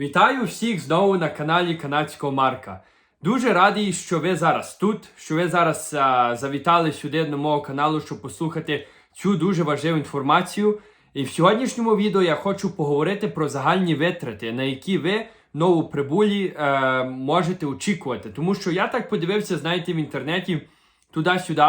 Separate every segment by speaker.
Speaker 1: Вітаю всіх знову на каналі Канадського Марка. Дуже радий, що ви зараз тут, що ви зараз а, завітали сюди до мого каналу, щоб послухати цю дуже важливу інформацію. І в сьогоднішньому відео я хочу поговорити про загальні витрати, на які ви новоприбулі е, можете очікувати. Тому що я так подивився, знаєте, в інтернеті туди-сюди.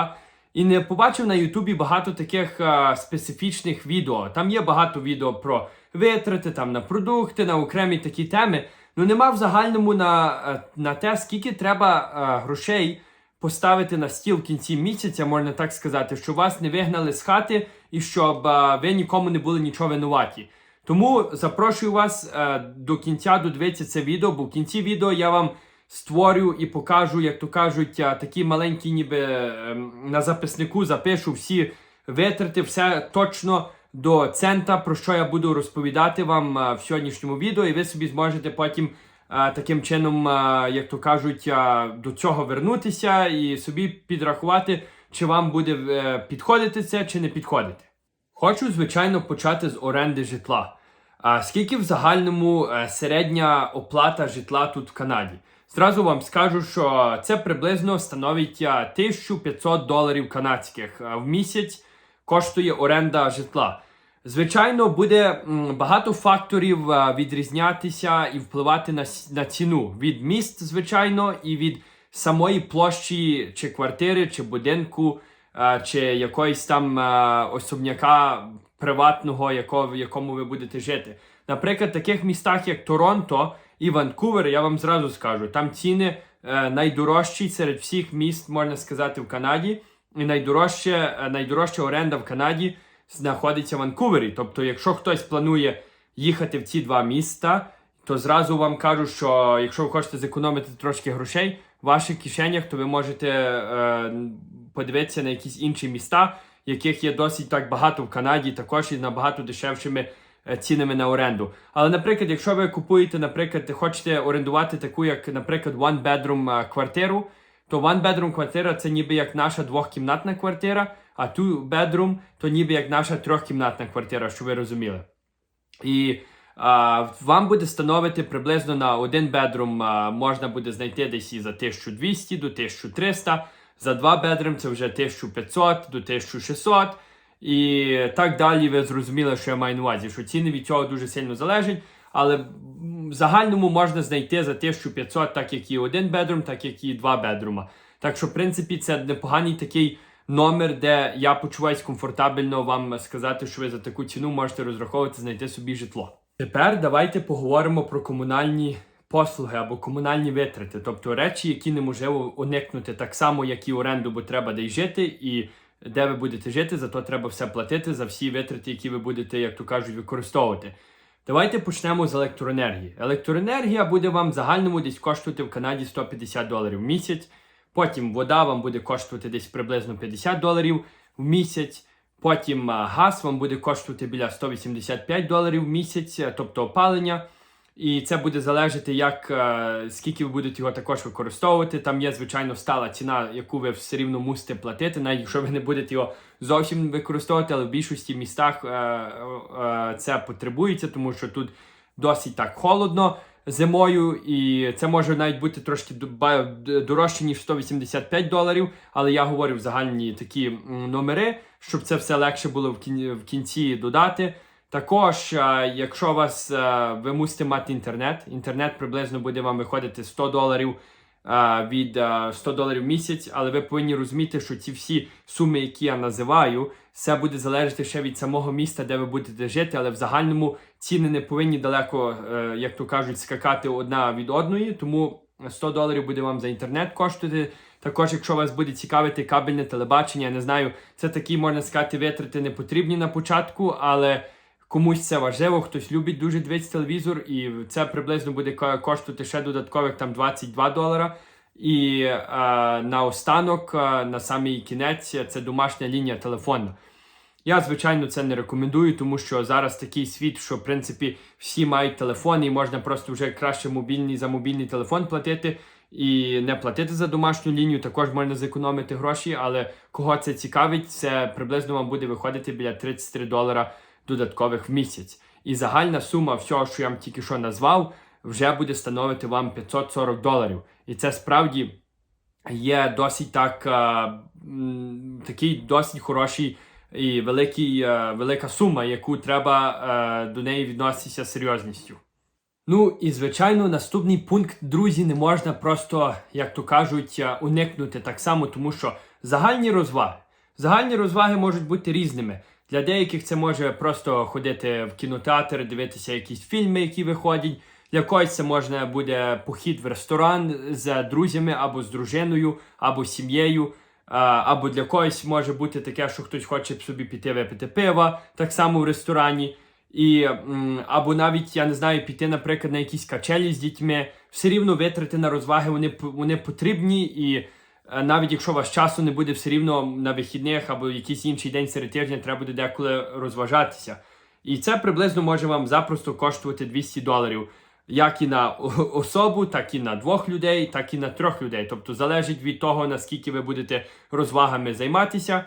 Speaker 1: І не побачив на Ютубі багато таких е, специфічних відео. Там є багато відео про витрати, там на продукти, на окремі такі теми. Ну нема в загальному на, е, на те, скільки треба е, грошей поставити на стіл в кінці місяця, можна так сказати, щоб вас не вигнали з хати і щоб е, ви нікому не були нічого винуваті. Тому запрошую вас е, до кінця додивитися це відео, бо в кінці відео я вам створю і покажу, як то кажуть, такі маленькі, ніби е, на записнику запишу всі витрати, все точно до цента, про що я буду розповідати вам е, в сьогоднішньому відео, і ви собі зможете потім е, таким чином, е, як то кажуть, до цього вернутися і собі підрахувати, чи вам буде підходити це, чи не підходити. Хочу, звичайно, почати з оренди житла. А скільки в загальному середня оплата житла тут в Канаді? Зразу вам скажу, що це приблизно становить е, 1500 доларів канадських в місяць коштує оренда житла. Звичайно, буде багато факторів е, відрізнятися і впливати на, на ціну від міст, звичайно, і від самої площі чи квартири, чи будинку, е, чи якоїсь там е, особняка приватного, в якому ви будете жити. Наприклад, в таких містах, як Торонто і Ванкувер, я вам зразу скажу, там ціни найдорожчі серед всіх міст, можна сказати, в Канаді. І найдорожче, найдорожча оренда в Канаді знаходиться в Ванкувері. Тобто, якщо хтось планує їхати в ці два міста, то зразу вам кажу, що якщо ви хочете зекономити трошки грошей в ваших кишенях, то ви можете е, подивитися на якісь інші міста, яких є досить так багато в Канаді, також і набагато дешевшими е, цінами на оренду. Але, наприклад, якщо ви купуєте, наприклад, хочете орендувати таку, як, наприклад, one bedroom е, квартиру, то one bedroom квартира це ніби як наша двохкімнатна квартира, а two bedroom то ніби як наша трьохкімнатна квартира, що ви розуміли. І а, вам буде становити приблизно на один бедрум а, можна буде знайти десь і за 1200 до 1300, за два бедрум це вже 1500 до 1600. І так далі ви зрозуміли, що я маю на увазі, що ціни від цього дуже сильно залежать. Але в загальному можна знайти за 1500, так як і один бедрум, так як і два бедрума. Так що, в принципі, це непоганий такий номер, де я почуваюся комфортабельно вам сказати, що ви за таку ціну можете розраховувати знайти собі житло. Тепер давайте поговоримо про комунальні послуги або комунальні витрати, тобто речі, які неможливо уникнути так само, як і оренду, бо треба де й жити, і де ви будете жити, зато треба все платити за всі витрати, які ви будете, як то кажуть, використовувати. Давайте почнемо з електроенергії. Електроенергія буде вам в загальному десь коштувати в Канаді 150 доларів в місяць. Потім вода вам буде коштувати десь приблизно 50 доларів в місяць. Потім газ вам буде коштувати біля 185 доларів в місяць, е, тобто опалення. І це буде залежати, як е, скільки ви будете його також використовувати. Там є, звичайно, стала ціна, яку ви все рівно мусите платити, навіть якщо ви не будете його зовсім використовувати, але в більшості містах е, е, це потребується, тому що тут досить так холодно зимою, і це може навіть бути трошки дорожче, ніж 185 доларів. Але я говорю в загальні такі номери, щоб це все легше було в кінці додати. Також, е, якщо вас е, ви мусите мати інтернет, інтернет приблизно буде вам виходити 100 доларів е, від е, 100 доларів в місяць, але ви повинні розуміти, що ці всі суми, які я називаю, це буде залежати ще від самого міста, де ви будете жити, але в загальному ціни не повинні далеко, е, як то кажуть, скакати одна від одної. Тому 100 доларів буде вам за інтернет коштувати. Також, якщо вас буде цікавити кабельне телебачення, я не знаю, це такі можна сказати, витрати не потрібні на початку, але комусь це важливо, хтось любить дуже дивитися телевізор, і це приблизно буде коштувати ще додаткових там 22 долара. І е, наостанок, е, на самий кінець, це домашня лінія телефонна. Я, звичайно, це не рекомендую, тому що зараз такий світ, що в принципі всі мають телефон, і можна просто вже краще мобільний за мобільний телефон платити і не платити за домашню лінію. Також можна зекономити гроші, але кого це цікавить, це приблизно вам буде виходити біля 33 долара додаткових в місяць. І загальна сума всього, що я вам тільки що назвав, вже буде становити вам 540 доларів. І це справді є досить так, е, такий досить хороший і великий, е, велика сума, яку треба е, до неї відноситися серйозністю. Ну і звичайно, наступний пункт, друзі, не можна просто, як то кажуть, е, уникнути так само, тому що загальні розваги. Загальні розваги можуть бути різними. Для деяких це може просто ходити в кінотеатр, дивитися якісь фільми, які виходять. Для когось це можна буде похід в ресторан з друзями або з дружиною, або сім'єю. Або для когось може бути таке, що хтось хоче собі піти випити пива, так само в ресторані. І, або навіть, я не знаю, піти, наприклад, на якісь качелі з дітьми, все рівно витрати на розваги вони, вони потрібні, і е, навіть якщо у вас часу не буде, все рівно на вихідних або якийсь інший день серед тижня треба буде деколи розважатися. І це приблизно може вам запросто коштувати 200 доларів. Як і на особу, так і на двох людей, так і на трьох людей. Тобто залежить від того, наскільки ви будете розвагами займатися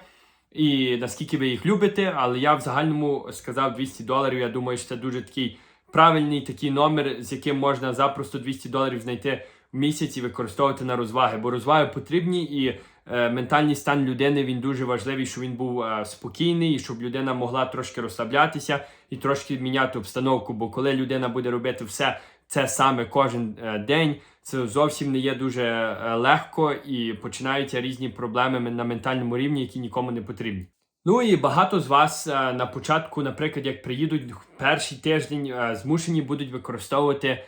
Speaker 1: і наскільки ви їх любите. Але я в загальному сказав 200 доларів. Я думаю, що це дуже такий правильний такий номер, з яким можна запросто 200 доларів знайти в місяць і використовувати на розваги. Бо розваги потрібні і е, ментальний стан людини він дуже важливий, щоб він був е, спокійний, і щоб людина могла трошки розслаблятися і трошки міняти обстановку. Бо коли людина буде робити все це саме кожен е, день, це зовсім не є дуже е, легко і починаються різні проблеми на ментальному рівні, які нікому не потрібні. Ну і багато з вас е, на початку, наприклад, як приїдуть в перший тиждень, змушені будуть використовувати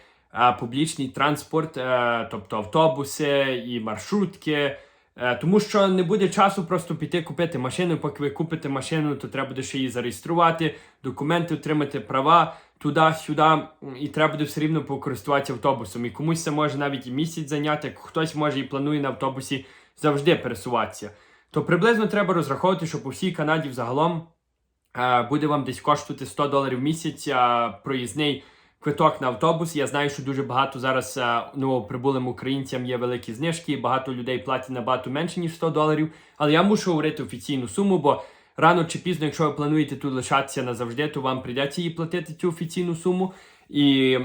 Speaker 1: публічний транспорт, тобто автобуси і маршрутки. Тому що не буде часу просто піти купити машину. Поки ви купите машину, то треба буде ще її зареєструвати, документи отримати, права туди-сюди, і треба буде все рівно покористуватися автобусом. І комусь це може навіть і місяць зайняти, хтось може і планує на автобусі завжди пересуватися. То приблизно треба розраховувати, що по всій Канаді взагалом е, буде вам десь коштувати 100 доларів в місяць е, проїзний квиток на автобус. Я знаю, що дуже багато зараз е, новоприбулим українцям є великі знижки, і багато людей платять набагато менше, ніж 100 доларів. Але я мушу говорити офіційну суму, бо рано чи пізно, якщо ви плануєте тут лишатися назавжди, то вам прийдеться її платити цю офіційну суму. І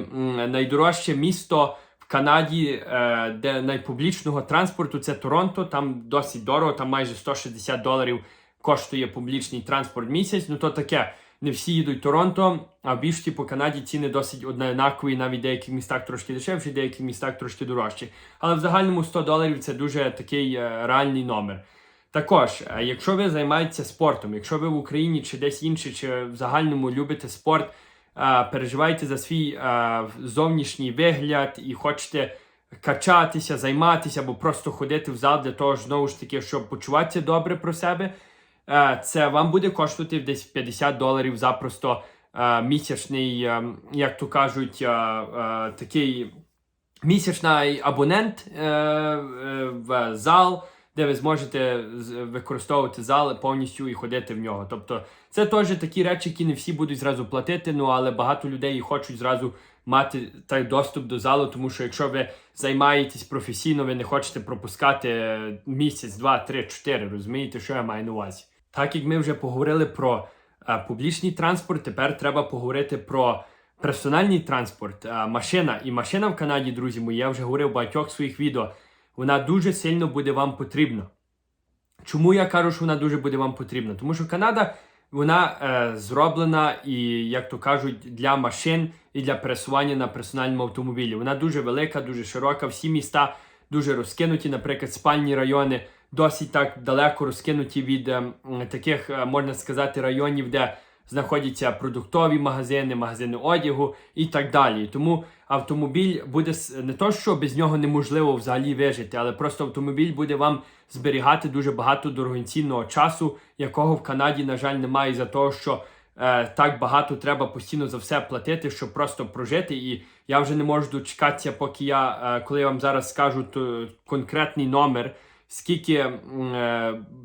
Speaker 1: найдорожче місто в Канаді, е, де найпублічного транспорту, це Торонто. Там досить дорого, там майже 160 доларів коштує публічний транспорт місяць. Ну то таке. Не всі їдуть в Торонто, а в більшості по Канаді ціни досить однакові, навіть в деяких містах трошки дешевші, в деяких містах трошки дорожчі. Але в загальному 100 доларів це дуже такий е, реальний номер. Також, е, якщо ви займаєтеся спортом, якщо ви в Україні чи десь інше, чи в загальному любите спорт, е, переживаєте за свій е, зовнішній вигляд і хочете качатися, займатися або просто ходити в зал для того, знову ж таки, щоб почуватися добре про себе, це вам буде коштувати десь 50 доларів запросто е, місячний, як то кажуть, такий місячний абонент в зал, де ви зможете використовувати зал повністю і ходити в нього. Тобто це теж такі речі, які не всі будуть зразу платити, ну але багато людей хочуть зразу мати так доступ до залу, тому що якщо ви займаєтесь професійно, ви не хочете пропускати е, місяць, два, три, чотири. Розумієте, що я маю на увазі? Так як ми вже поговорили про е, публічний транспорт, тепер треба поговорити про персональний транспорт, е, машина. І машина в Канаді, друзі мої, я вже говорив в багатьох своїх відео. Вона дуже сильно буде вам потрібна. Чому я кажу, що вона дуже буде вам потрібна? Тому що Канада вона е, зроблена і, як то кажуть, для машин і для пересування на персональному автомобілі. Вона дуже велика, дуже широка. Всі міста дуже розкинуті. Наприклад, спальні райони досить так далеко розкинуті від е, таких, можна сказати, районів, де знаходяться продуктові магазини, магазини одягу і так далі. Тому автомобіль буде не то, що без нього неможливо взагалі вижити, але просто автомобіль буде вам зберігати дуже багато дорогоцінного часу, якого в Канаді, на жаль, немає за того, що е, так багато треба постійно за все платити, щоб просто прожити. І я вже не можу дочекатися, поки я, е, коли я вам зараз скажу то, конкретний номер, скільки е,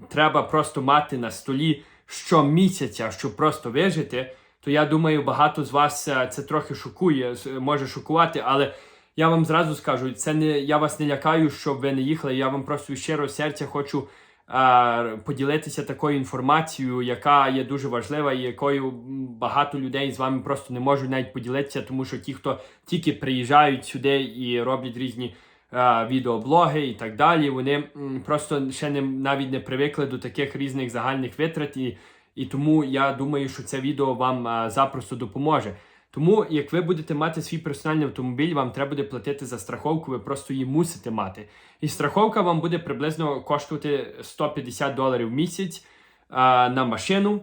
Speaker 1: треба просто мати на столі щомісяця, щоб просто вижити, то я думаю, багато з вас е, це трохи шокує, може шокувати, але я вам зразу скажу, це не я вас не лякаю, щоб ви не їхали. Я вам просто щирого серця хочу е, поділитися такою інформацією, яка є дуже важлива і якою багато людей з вами просто не можуть навіть поділитися, тому що ті, хто тільки приїжджають сюди і роблять різні е, відеоблоги і так далі, вони просто ще не навіть не привикли до таких різних загальних витрат, і, і тому я думаю, що це відео вам е, запросто допоможе. Тому, як ви будете мати свій персональний автомобіль, вам треба буде платити за страховку, ви просто її мусите мати. І страховка вам буде приблизно коштувати 150 доларів в місяць а, на машину.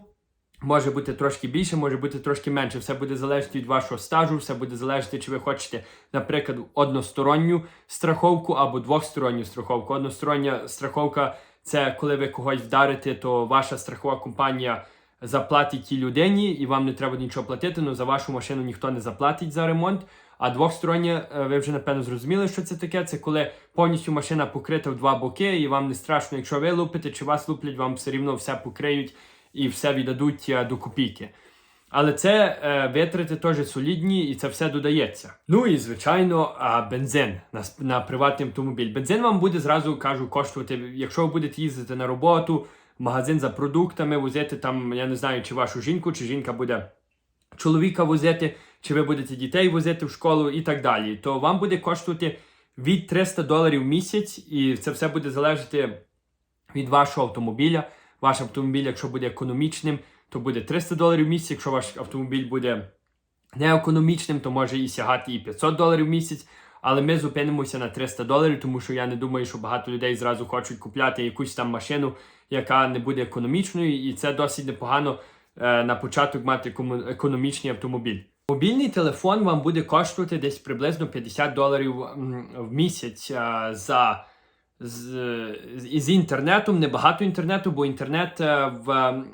Speaker 1: Може бути трошки більше, може бути трошки менше. Все буде залежати від вашого стажу, все буде залежати, чи ви хочете, наприклад, односторонню страховку або двохсторонню страховку. Одностороння страховка це коли ви когось вдарите, то ваша страхова компанія заплатить тій людині, і вам не треба нічого платити. Ну за вашу машину ніхто не заплатить за ремонт. А двохстороння, е, ви вже напевно зрозуміли, що це таке. Це коли повністю машина покрита в два боки, і вам не страшно, якщо ви лупите чи вас луплять, вам все рівно все покриють і все віддадуть е, до копійки. Але це е, витрати теж солідні і це все додається. Ну і звичайно, а, бензин на, на приватний автомобіль. Бензин вам буде зразу кажу коштувати, якщо ви будете їздити на роботу, магазин за продуктами, возити там, я не знаю, чи вашу жінку, чи жінка буде чоловіка возити, чи ви будете дітей возити в школу і так далі. То вам буде коштувати від 300 доларів в місяць, і це все буде залежати від вашого автомобіля. Ваш автомобіль, якщо буде економічним, то буде 300 доларів в місяць. Якщо ваш автомобіль буде неекономічним, то може і сягати і 500 доларів в місяць. Але ми зупинимося на 300 доларів, тому що я не думаю, що багато людей зразу хочуть купляти якусь там машину, яка не буде економічною, і це досить непогано е, на початок мати економічний автомобіль. Мобільний телефон вам буде коштувати десь приблизно 50 доларів в місяць е, за з, з, інтернетом, небагато інтернету, бо інтернет е, в,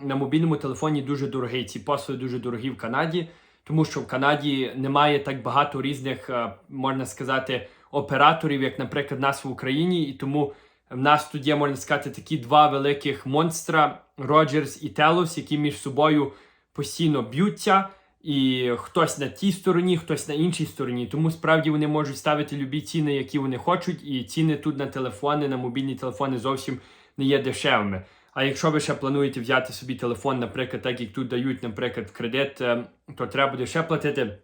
Speaker 1: на мобільному телефоні дуже дорогий. Ці послуги дуже дорогі в Канаді, тому що в Канаді немає так багато різних, е, можна сказати, операторів, як, наприклад, нас в Україні, і тому в нас тут є, можна сказати, такі два великих монстра Роджерс і Телос, які між собою постійно б'ються. І хтось на тій стороні, хтось на іншій стороні. Тому справді вони можуть ставити любі ціни, які вони хочуть, і ціни тут на телефони, на мобільні телефони зовсім не є дешевими. А якщо ви ще плануєте взяти собі телефон, наприклад, так як тут дають, наприклад, кредит, е, то треба буде ще платити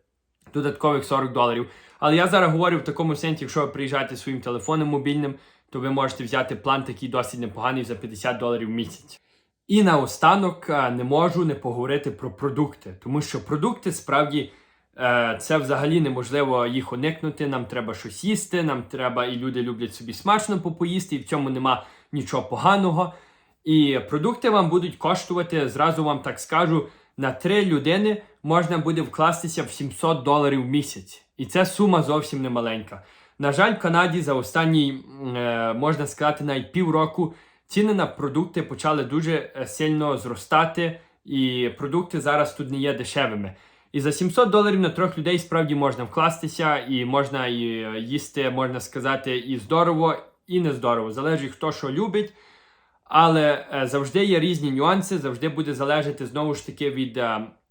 Speaker 1: додаткових 40 доларів. Але я зараз говорю в такому сенсі, якщо ви приїжджаєте своїм телефоном мобільним, то ви можете взяти план такий досить непоганий за 50 доларів в місяць. І наостанок е, не можу не поговорити про продукти, тому що продукти справді е, це взагалі неможливо їх уникнути. Нам треба щось їсти, нам треба, і люди люблять собі смачно попоїсти, і в цьому нема нічого поганого. І продукти вам будуть коштувати, зразу вам так скажу, на три людини можна буде вкластися в 700 доларів в місяць. І це сума зовсім не маленька. На жаль, в Канаді за останні, е, можна сказати, навіть півроку ціни на продукти почали дуже е, сильно зростати, і продукти зараз тут не є дешевими. І за 700 доларів на трьох людей справді можна вкластися, і можна і е, їсти, можна сказати, і здорово, і не здорово. Залежить хто що любить. Але е, завжди є різні нюанси, завжди буде залежати знову ж таки від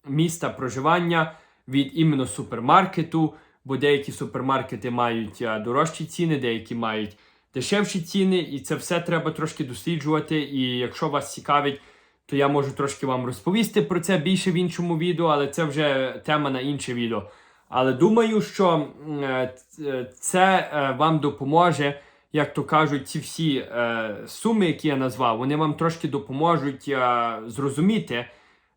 Speaker 1: міста проживання, від іменно супермаркету, бо деякі супермаркети мають дорожчі ціни, деякі мають дешевші ціни, і це все треба трошки досліджувати. І якщо вас цікавить, то я можу трошки вам розповісти про це більше в іншому відео, але це вже тема на інше відео. Але думаю, що е, ц- це е, вам допоможе, як то кажуть, ці всі е, суми, які я назвав, вони вам трошки допоможуть е, зрозуміти,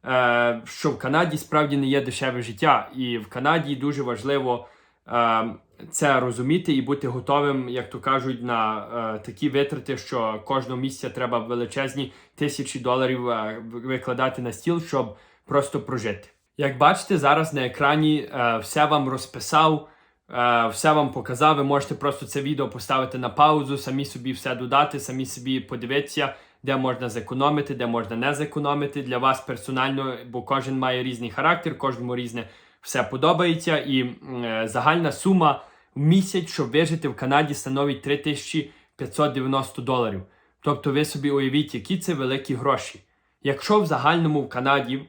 Speaker 1: е, що в Канаді справді не є дешеве життя, і в Канаді дуже важливо е, це розуміти і бути готовим, як то кажуть, на е, такі витрати, що кожного місяця треба величезні тисячі доларів е, викладати на стіл, щоб просто прожити. Як бачите, зараз на екрані е, все вам розписав, е, все вам показав. Ви можете просто це відео поставити на паузу, самі собі все додати, самі собі подивитися, де можна зекономити, де можна не зекономити для вас персонально, бо кожен має різний характер, кожному різне все подобається. І е, загальна сума в місяць, щоб вижити в Канаді, становить 3590 доларів. Тобто ви собі уявіть, які це великі гроші. Якщо в загальному в Канаді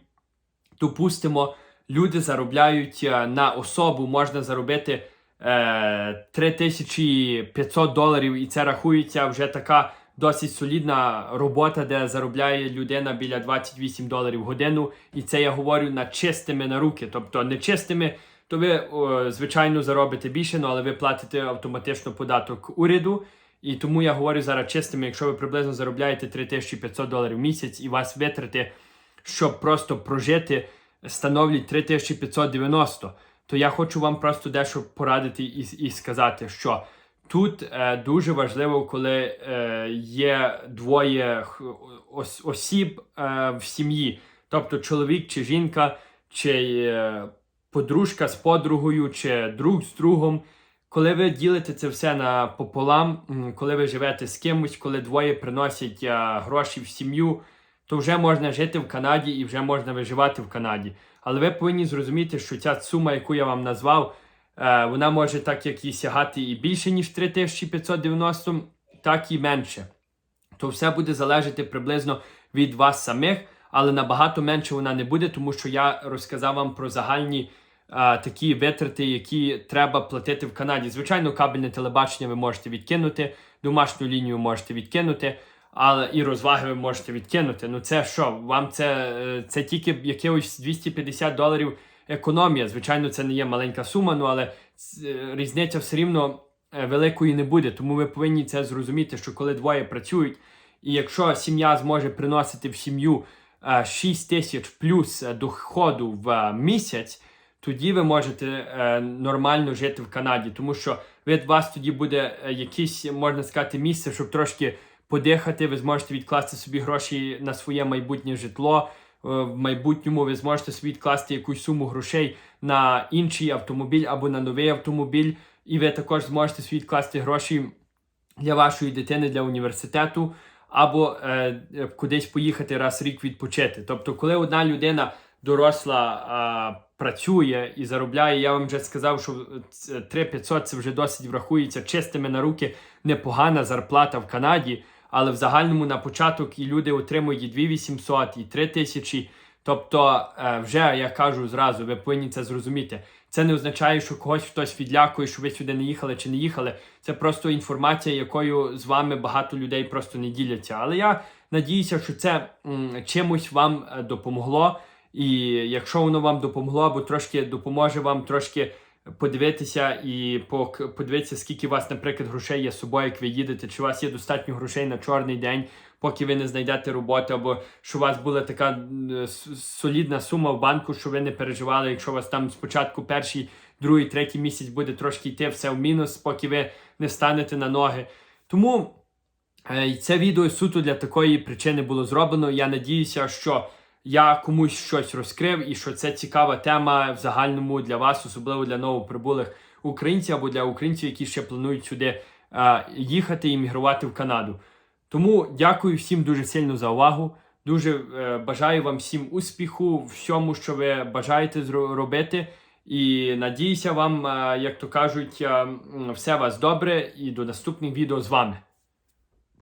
Speaker 1: допустимо, люди заробляють е, на особу, можна заробити е, 3500 доларів, і це рахується вже така досить солідна робота, де заробляє людина біля 28 доларів в годину. І це я говорю на чистими на руки. Тобто не чистими, то ви звичайно заробите більше, ну, але ви платите автоматично податок уряду. І тому я говорю зараз чистими, якщо ви приблизно заробляєте 3500 доларів в місяць і вас витрати, щоб просто прожити, становлять 3590, то я хочу вам просто дещо порадити і, і сказати, що тут е, дуже важливо, коли е, є двоє ос, осіб е, в сім'ї, тобто чоловік чи жінка, чи е, подружка з подругою, чи друг з другом. Коли ви ділите це все на пополам, коли ви живете з кимось, коли двоє приносять е, гроші в сім'ю, то вже можна жити в Канаді і вже можна виживати в Канаді. Але ви повинні зрозуміти, що ця сума, яку я вам назвав, вона може так як і сягати і більше, ніж 3590, так і менше. То все буде залежати приблизно від вас самих, але набагато менше вона не буде, тому що я розказав вам про загальні а, такі витрати, які треба платити в Канаді. Звичайно, кабельне телебачення ви можете відкинути, домашню лінію можете відкинути, але і розваги ви можете відкинути. Ну це що? Вам це, е, це тільки якихось 250 доларів економія. Звичайно, це не є маленька сума, ну але е, різниця все рівно е, великої не буде. Тому ви повинні це зрозуміти, що коли двоє працюють, і якщо сім'я зможе приносити в сім'ю е, 6 тисяч плюс е, доходу в е, місяць, тоді ви можете е, нормально жити в Канаді, тому що від вас тоді буде е, якесь, можна сказати, місце, щоб трошки подихати. Ви зможете відкласти собі гроші на своє майбутнє житло. Е, В майбутньому ви зможете собі відкласти якусь суму грошей на інший автомобіль або на новий автомобіль, і ви також зможете собі відкласти гроші для вашої дитини для університету, або е, е, кудись поїхати раз рік відпочити. Тобто, коли одна людина доросла а, працює і заробляє, я вам вже сказав, що ц- 3500 це вже досить врахується чистими на руки непогана зарплата в Канаді, але в загальному на початок і люди отримують і 2800, і 3000. Тобто, е, вже я кажу зразу, ви повинні це зрозуміти. Це не означає, що когось хтось відлякує, що ви сюди не їхали чи не їхали. Це просто інформація, якою з вами багато людей просто не діляться. Але я надіюся, що це м, чимось вам е, допомогло. І якщо воно вам допомогло, або трошки допоможе вам трошки подивитися і подивитися, скільки у вас, наприклад, грошей є з собою, як ви їдете, чи у вас є достатньо грошей на чорний день, поки ви не знайдете роботу, або що у вас була така солідна сума в банку, що ви не переживали, якщо у вас там спочатку перший, другий, третій місяць буде трошки йти все в мінус, поки ви не станете на ноги. Тому Е, Це відео суто для такої причини було зроблено. Я надіюся, що я комусь щось розкрив і що це цікава тема в загальному для вас, особливо для новоприбулих українців або для українців, які ще планують сюди е, їхати і мігрувати в Канаду. Тому дякую всім дуже сильно за увагу. Дуже е, бажаю вам всім успіху, всьому, що ви бажаєте зро- робити. І надіюся вам, е, як то кажуть, е, все вас добре. І до наступних відео з вами.